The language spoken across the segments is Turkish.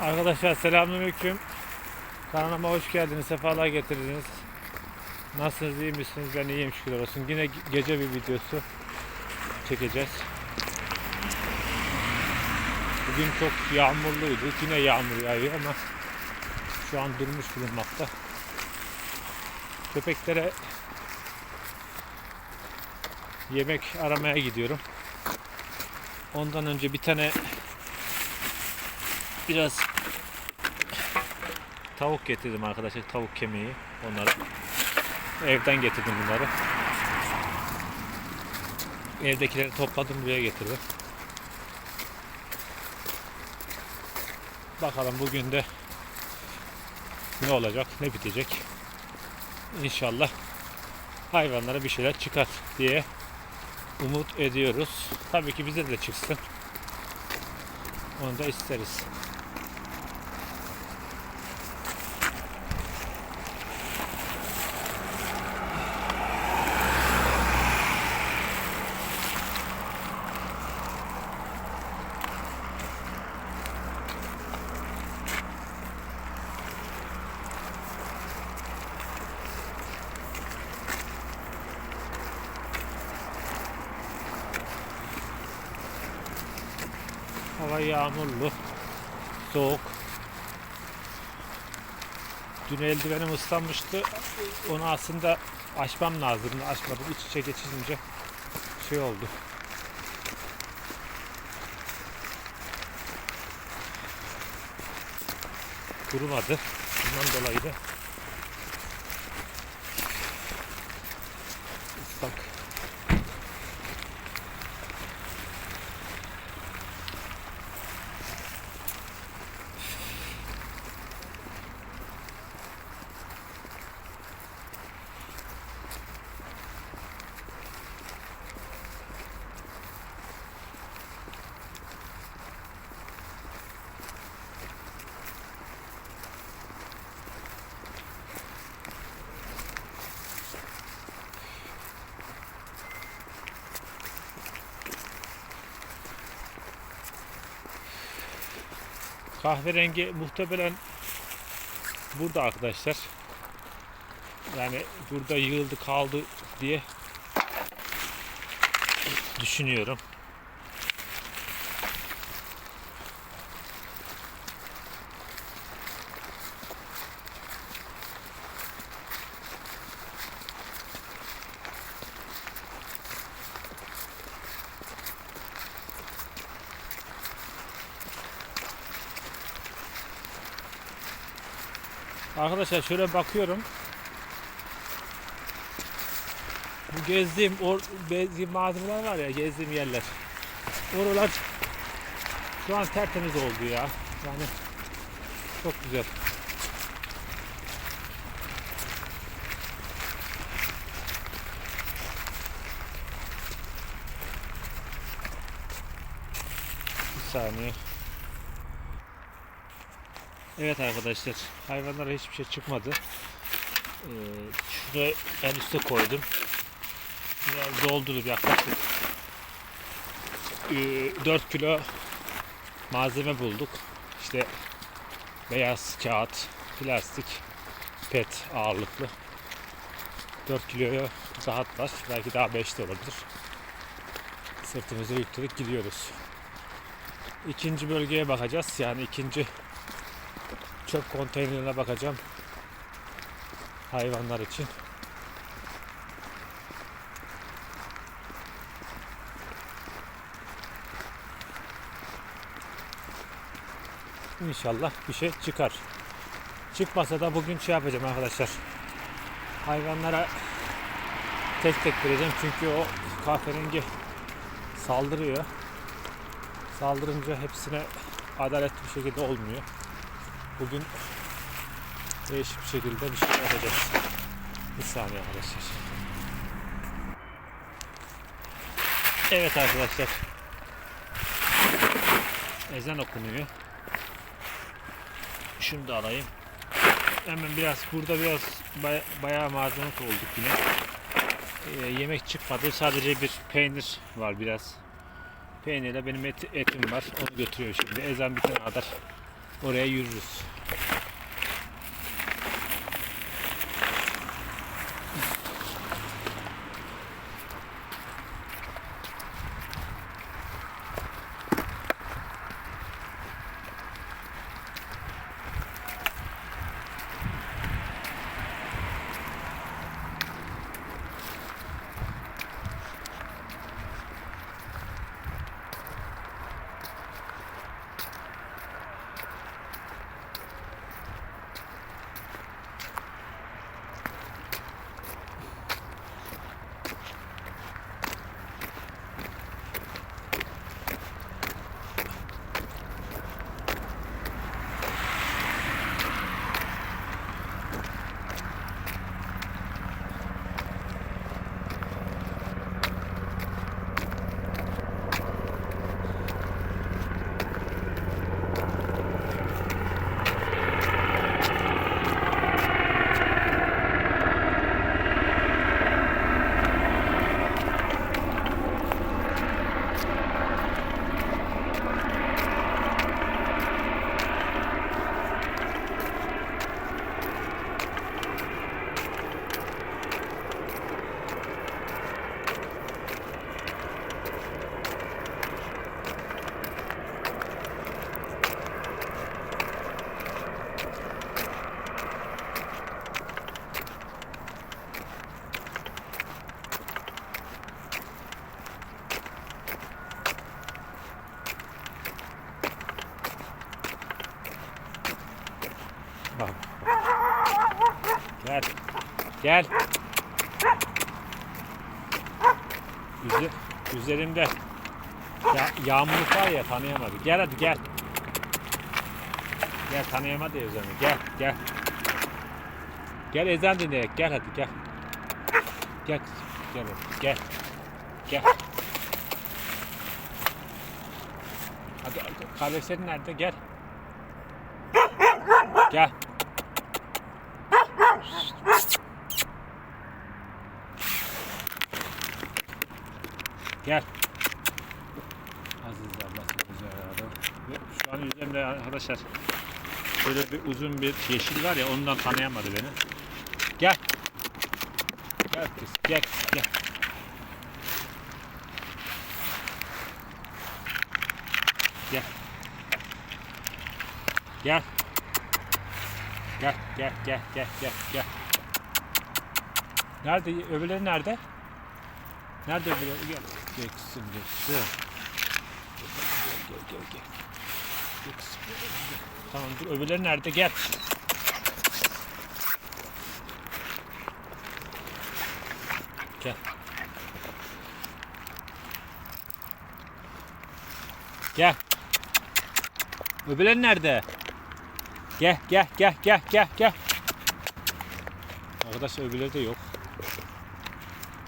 Arkadaşlar selamünaleyküm. Kanalıma hoş geldiniz. Sefalar getirdiniz. Nasılsınız? iyi misiniz? Ben iyiyim şükürler olsun. Yine ge- gece bir videosu çekeceğiz. Bugün çok yağmurluydu. Yine yağmur yağıyor ama şu an durmuş bulunmakta. Köpeklere yemek aramaya gidiyorum. Ondan önce bir tane biraz tavuk getirdim arkadaşlar. Tavuk kemiği. Onları evden getirdim bunları. Evdekileri topladım buraya getirdim. Bakalım bugün de ne olacak, ne bitecek. İnşallah hayvanlara bir şeyler çıkar diye umut ediyoruz. Tabii ki bize de çıksın. Onu da isteriz. Hava yağmurlu, soğuk. Dün eldivenim ıslanmıştı. Onu aslında açmam lazımdı. Açmadım. İç içe geçirince şey oldu. Kurumadı. Bundan dolayı da Kahverengi muhtemelen burada arkadaşlar. Yani burada yığıldı kaldı diye düşünüyorum. Arkadaşlar şöyle bakıyorum. Bu gezdiğim or gezdiğim malzemeler var ya gezdiğim yerler. Oralar şu an tertemiz oldu ya. Yani çok güzel. Bir saniye. Evet arkadaşlar hayvanlara hiçbir şey çıkmadı. Ee, şunu en üste koydum. Biraz doldurdum yaklaşık ee, 4 kilo malzeme bulduk. İşte beyaz kağıt, plastik, pet ağırlıklı. 4 kiloya rahat var. Belki daha 5 de olabilir. Sırtımızı yükledik gidiyoruz. İkinci bölgeye bakacağız. Yani ikinci çöp konteynerine bakacağım. Hayvanlar için. İnşallah bir şey çıkar. Çıkmasa da bugün şey yapacağım arkadaşlar. Hayvanlara tek tek vereceğim çünkü o kahverengi saldırıyor. Saldırınca hepsine adaletli bir şekilde olmuyor. Bugün değişik bir şekilde bir şey yapacağız. Bir saniye arkadaşlar. Evet arkadaşlar. Ezan okunuyor. Şunu da alayım. Hemen biraz burada biraz baya, bayağı malzeme olduk yine. Ee, yemek çıkmadı. Sadece bir peynir var biraz. Peynirle benim et, etim var. Onu götürüyor şimdi. Ezan bitene kadar Oraya yürürüz. Bak. Gel. Gel. Üze, üzerinde ya, yağmurluk var ya tanıyamadı. Gel hadi gel. Gel tanıyamadı ya üzerine. Gel gel. Gel ezan dinleyek. Gel hadi gel. Gel kızım. Gel hadi. Gel. Gel. Hadi kardeşlerin nerede? Gel. Gel. Gel. Aziz Allah güzel Ve Şu an üzerimde arkadaşlar şöyle bir uzun bir yeşil var ya ondan tanıyamadı beni. Gel. Gel kız gel gel. Gel. Gel. Gel gel gel gel gel gel. Nerede? Öbürleri nerede? Nerede öbürleri? Gel. Gel kızım gel. Gel gel, gel, gel. Tamam dur öbürleri nerede? Gel. Gel. Gel. Öbürleri nerede? Gel gel gel gel gel gel. Arkadaşlar öbürleri de yok.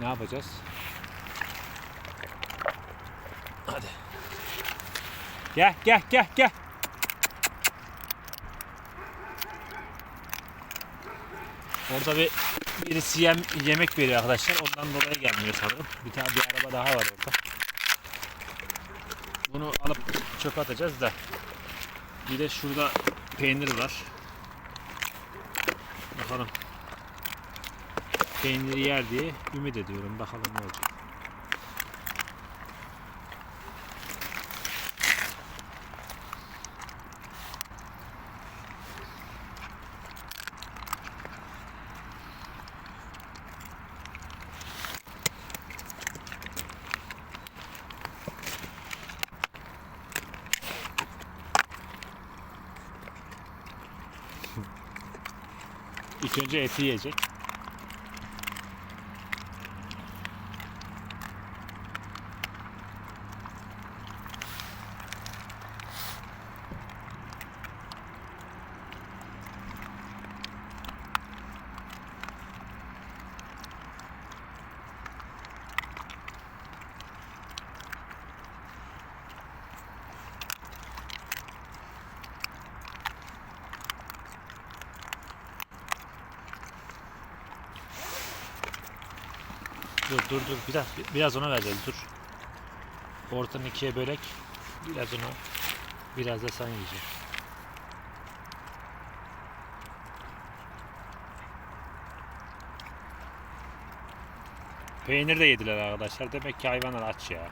Ne yapacağız? Hadi. Gel gel gel gel. Orada bir birisi yem, yemek veriyor arkadaşlar. Ondan dolayı gelmiyor sanırım. Bir tane bir araba daha var orada. Bunu alıp çöpe atacağız da. Bir de şurada peynir var. Bakalım. Peyniri yer diye ümit ediyorum. Bakalım ne olacak. İlk önce eti yiyecek. Dur dur dur biraz biraz ona vereceğiz dur. Ortadan ikiye bölek. Biraz onu biraz da sen yiyeceksin. Peynir de yediler arkadaşlar. Demek ki hayvanlar aç ya.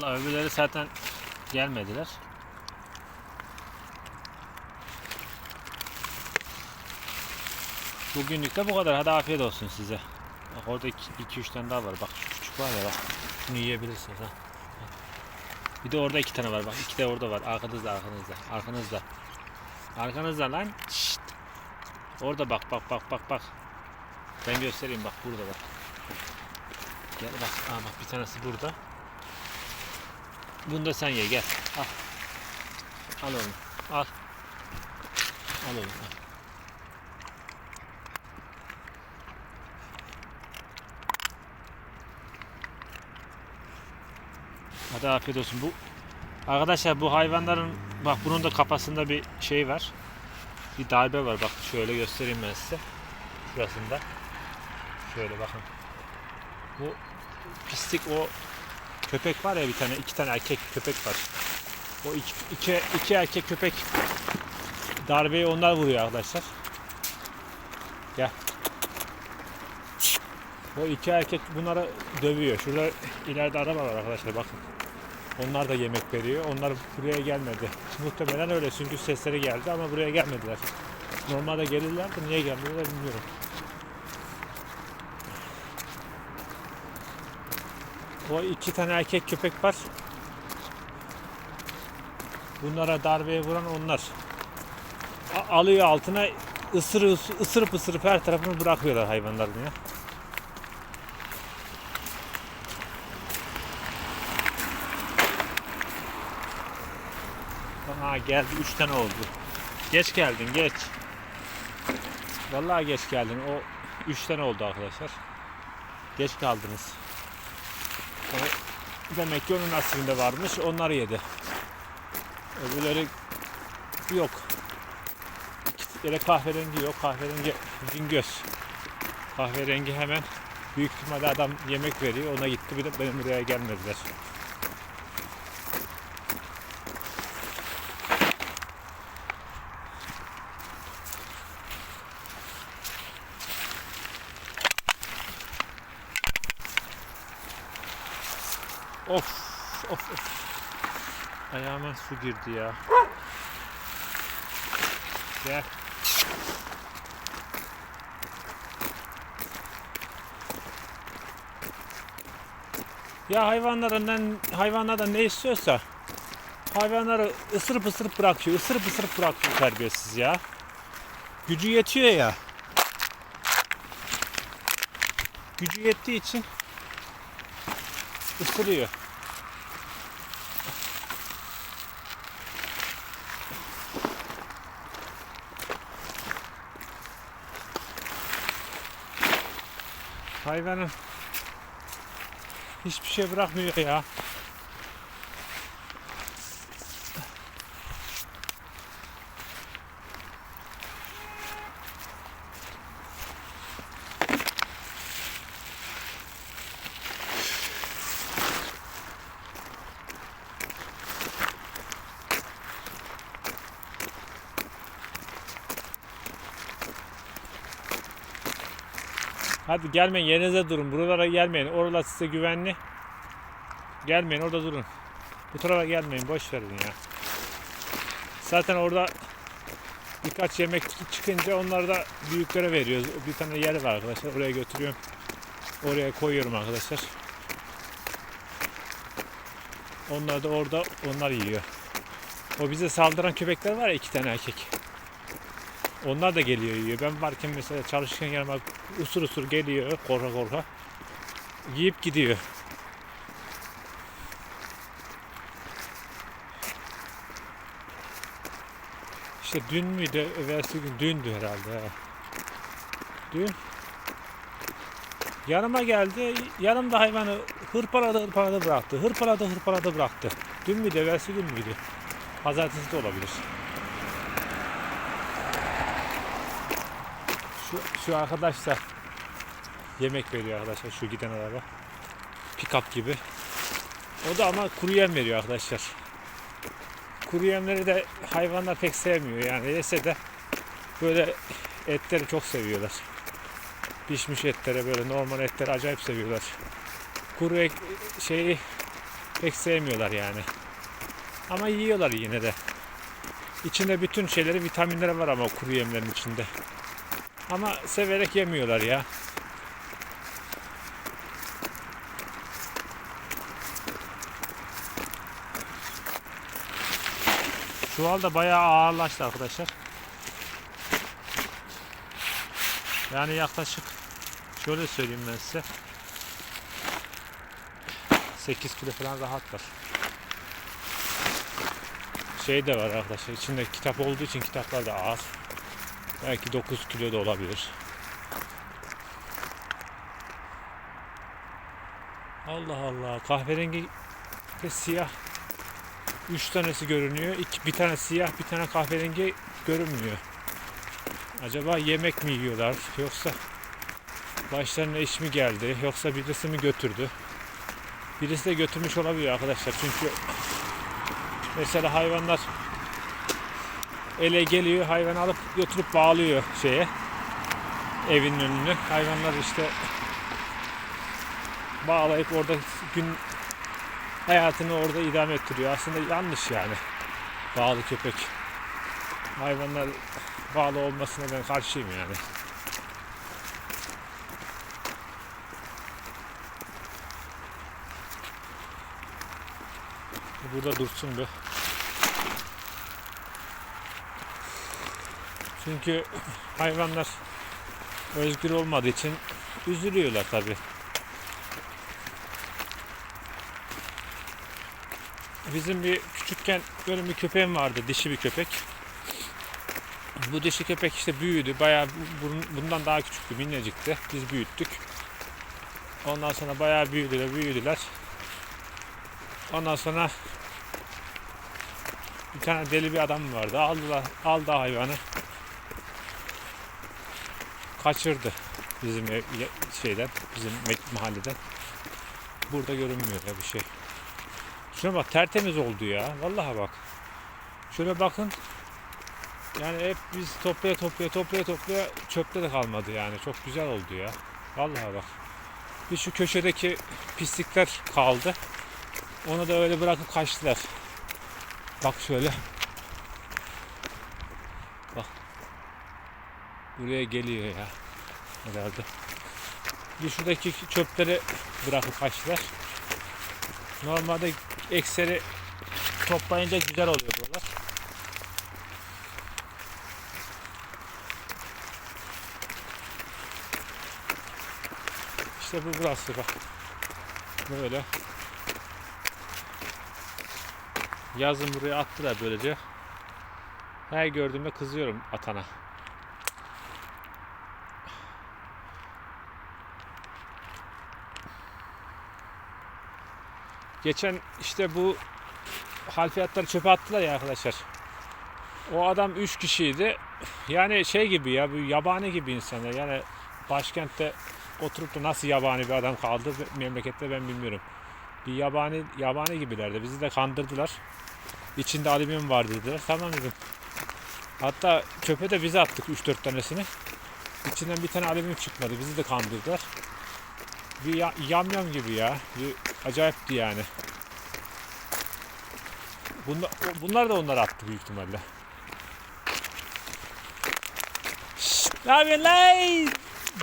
Vallahi öbürleri zaten gelmediler. Bugünlük de bu kadar. Hadi afiyet olsun size. Bak orada 2-3 tane daha var. Bak şu küçük var ya bak. Şunu yiyebilirsiniz ha. Bir de orada iki tane var bak. iki de orada var. Arkanızda arkanızda. Arkanızda. Arkanızda lan. Şşt. Orada bak bak bak bak bak. Ben göstereyim bak burada bak. Gel bak. Aa bak bir tanesi burada. Bunu da sen ye gel. Al. Al oğlum. Al. Al oğlum. Al. Hadi afiyet olsun. Bu arkadaşlar bu hayvanların bak bunun da kafasında bir şey var. Bir darbe var. Bak şöyle göstereyim ben size. Şurasında. Şöyle bakın. Bu pislik o köpek var ya bir tane tane erkek köpek var. O iki, iki, iki erkek köpek darbeyi onlar vuruyor arkadaşlar. Gel. O iki erkek bunları dövüyor. Şurada ileride araba var arkadaşlar bakın. Onlar da yemek veriyor. Onlar buraya gelmedi. Muhtemelen öyle çünkü sesleri geldi ama buraya gelmediler. Normalde gelirler de niye gelmiyorlar bilmiyorum. O iki tane erkek köpek var. Bunlara darbeye vuran onlar. A- alıyor altına ısırı, ısırıp ısırıp her tarafını bırakıyorlar hayvanların ya. Aa geldi 3 tane oldu. Geç geldin geç. Vallahi geç geldin. O 3 tane oldu arkadaşlar. Geç kaldınız. Demek ki onun nasibinde varmış. Onlar yedi. Öbürleri yok. İki yere kahverengi yok. Kahverengi göz. Kahverengi hemen büyük ihtimalle adam yemek veriyor. Ona gitti. Bir de benim buraya gelmediler. Su girdi ya. Gel. Ya hayvanlarından hayvanlardan ne istiyorsa hayvanları ısırıp ısırıp bırakıyor. Isırıp ısırıp bırakıyor terbiyesiz ya. Gücü yetiyor ya. Gücü yettiği için ısırıyor. Hayvanın hiçbir şey bırakmıyor ya. Hadi gelmeyin yerinize durun. Buralara gelmeyin. Oralar size güvenli. Gelmeyin orada durun. Bu tarafa gelmeyin. Boş verin ya. Zaten orada birkaç yemek çıkınca onları da büyüklere veriyoruz. Bir tane yer var arkadaşlar. Oraya götürüyorum. Oraya koyuyorum arkadaşlar. Onlar da orada onlar yiyor. O bize saldıran köpekler var ya iki tane erkek. Onlar da geliyor yiyor. Ben varken mesela çalışırken yanıma usur usur geliyor korka korka. Yiyip gidiyor. İşte dün müydü? Evvelsi gün dündü herhalde. ha. Dün. Yanıma geldi. Yanımda hayvanı hırpaladı hırpaladı bıraktı. Hırpaladı hırpaladı bıraktı. Dün müydü? Evvelsi gün müydü? Pazartesi de olabilir. Şu, arkadaş da yemek veriyor arkadaşlar şu giden araba. Pick-up gibi. O da ama kuru yem veriyor arkadaşlar. Kuru yemleri de hayvanlar pek sevmiyor yani yese de böyle etleri çok seviyorlar. Pişmiş etlere böyle normal etleri acayip seviyorlar. Kuru ek, şeyi pek sevmiyorlar yani. Ama yiyorlar yine de. İçinde bütün şeyleri, vitaminleri var ama kuru yemlerin içinde. Ama severek yemiyorlar ya. Çuval da bayağı ağırlaştı arkadaşlar. Yani yaklaşık şöyle söyleyeyim ben size. 8 kilo falan rahat var. Şey de var arkadaşlar. içinde kitap olduğu için kitaplar da ağır. Belki 9 kilo da olabilir. Allah Allah. Kahverengi ve siyah. Üç tanesi görünüyor. İki, bir tane siyah, bir tane kahverengi görünmüyor. Acaba yemek mi yiyorlar yoksa başlarına iş mi geldi yoksa birisi mi götürdü? Birisi de götürmüş olabilir arkadaşlar çünkü mesela hayvanlar ele geliyor hayvan alıp götürüp bağlıyor şeye evin önüne hayvanlar işte bağlayıp orada gün hayatını orada idame ettiriyor aslında yanlış yani bağlı köpek hayvanlar bağlı olmasına ben karşıyım yani. Burada dursun bir. Çünkü hayvanlar özgür olmadığı için üzülüyorlar tabi. Bizim bir küçükken böyle bir köpeğim vardı, dişi bir köpek. Bu dişi köpek işte büyüdü. Bayağı bu- bundan daha küçüktü, minnecikti. Biz büyüttük. Ondan sonra bayağı büyüdüler, büyüdüler. Ondan sonra bir tane deli bir adam vardı. Aldılar, aldı hayvanı. Kaçırdı bizim ev, şeyden, bizim mahalleden. Burada görünmüyor ya bir şey. Şuna bak tertemiz oldu ya. Vallahi bak. Şöyle bakın. Yani hep biz toplaya toplaya toplaya toplaya çöpte de kalmadı yani. Çok güzel oldu ya. Vallahi bak. Bir şu köşedeki pislikler kaldı. Onu da öyle bırakıp kaçtılar. Bak şöyle. Buraya geliyor ya. Herhalde. Bir şuradaki çöpleri bırakıp kaçtılar. Normalde ekseri toplayınca güzel oluyor buralar. İşte bu burası bak. Böyle. Yazın buraya attılar böylece. Her gördüğümde kızıyorum atana. Geçen işte bu halfiyatları çöpe attılar ya arkadaşlar. O adam 3 kişiydi. Yani şey gibi ya, bu yabani gibi insanlar. Yani başkentte oturup da nasıl yabani bir adam kaldı memlekette ben bilmiyorum. Bir yabani yabani gibilerdi. Bizi de kandırdılar. İçinde alüminyum var dediler. Tamam dedim. Hatta çöpe de bize attık 3-4 tanesini. İçinden bir tane alüminyum çıkmadı. Bizi de kandırdılar. Bir ya, yamyam gibi ya. Bir acayipti yani. Bunlar, bunlar da onlar attı büyük ihtimalle. Ne yapıyorsun lan?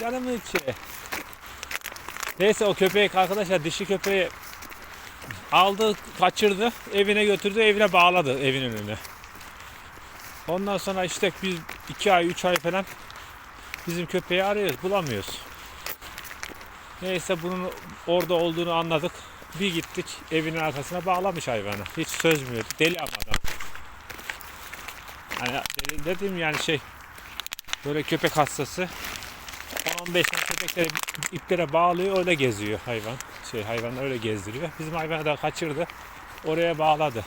Canımın içi. Neyse o köpek arkadaşlar dişi köpeği aldı kaçırdı evine götürdü evine bağladı evin önüne. Ondan sonra işte biz iki ay üç ay falan bizim köpeği arıyoruz bulamıyoruz. Neyse bunun orada olduğunu anladık. Bir gittik evinin arkasına bağlamış hayvanı. Hiç sözmüyor. Deli ama adam. Hani deli dediğim yani şey böyle köpek hastası. 15 tane köpekleri iplere bağlıyor öyle geziyor hayvan. Şey hayvanlar öyle gezdiriyor. Bizim hayvanı da kaçırdı. Oraya bağladı.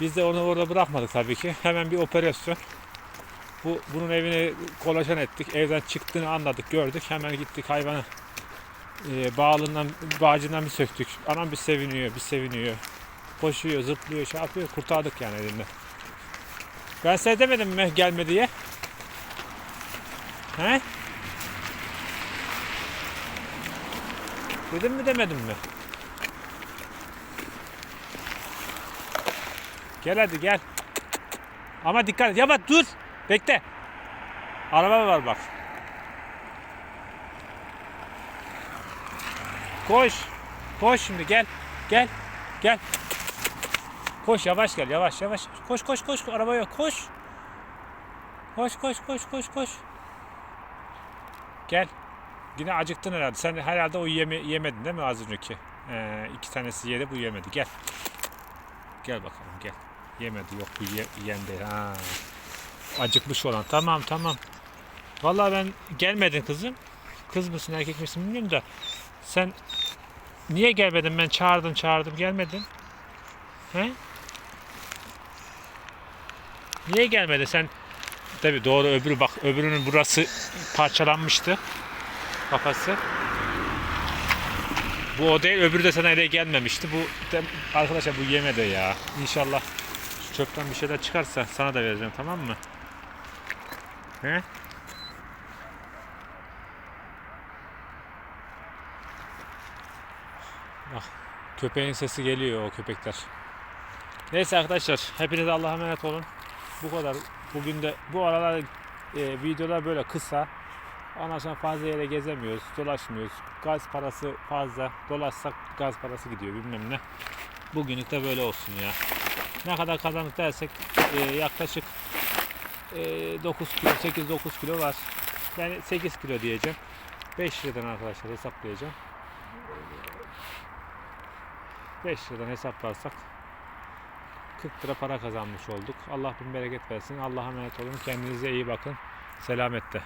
Biz de onu orada bırakmadık tabii ki. Hemen bir operasyon. Bu bunun evini kolaçan ettik. Evden çıktığını anladık, gördük. Hemen gittik hayvanı e, bağlından, bağcından bir söktük. Anam bir seviniyor, bir seviniyor. Koşuyor, zıplıyor, şey yapıyor. Kurtardık yani elinden. Ben size demedim mi gelme diye? He? Dedim mi demedim mi? Gel hadi gel. Ama dikkat et. Yavaş dur. Bekle. Araba var bak. Koş. Koş şimdi gel. Gel. Gel. Koş yavaş gel yavaş yavaş. Koş koş koş. Araba yok. Koş. Koş koş koş koş koş. Gel. Yine acıktın herhalde. Sen herhalde o yeme yemedin değil mi az önceki? Ee, iki tanesi yedi bu yemedi. Gel. Gel bakalım gel. Yemedi yok bu ye, yiyen değil. Ha. Acıkmış olan. Tamam tamam. Vallahi ben gelmedin kızım. Kız mısın erkek misin bilmiyorum da. Sen niye gelmedin? Ben çağırdım çağırdım gelmedin. He? Niye gelmedi? Sen tabi doğru öbürü bak öbürünün burası parçalanmıştı. Kafası. Bu o değil öbürü de sana ele gelmemişti. Bu de, arkadaşlar bu yemedi ya. İnşallah şu çöpten bir şeyler çıkarsa sana da vereceğim tamam mı? He? Bak köpeğin sesi geliyor o köpekler. Neyse arkadaşlar hepiniz Allah'a emanet olun. Bu kadar. Bugün de bu aralar e, videolar böyle kısa. Ondan sonra fazla yere gezemiyoruz, dolaşmıyoruz. Gaz parası fazla. Dolaşsak gaz parası gidiyor bilmem ne. Bugünlük de böyle olsun ya. Ne kadar kazandık dersek e, yaklaşık e, 9 kilo, 8-9 kilo var. Yani 8 kilo diyeceğim. 5 liradan arkadaşlar hesaplayacağım. 5 liradan hesaplarsak 40 lira para kazanmış olduk. Allah bin bereket versin. Allah'a emanet olun. Kendinize iyi bakın. Selamette.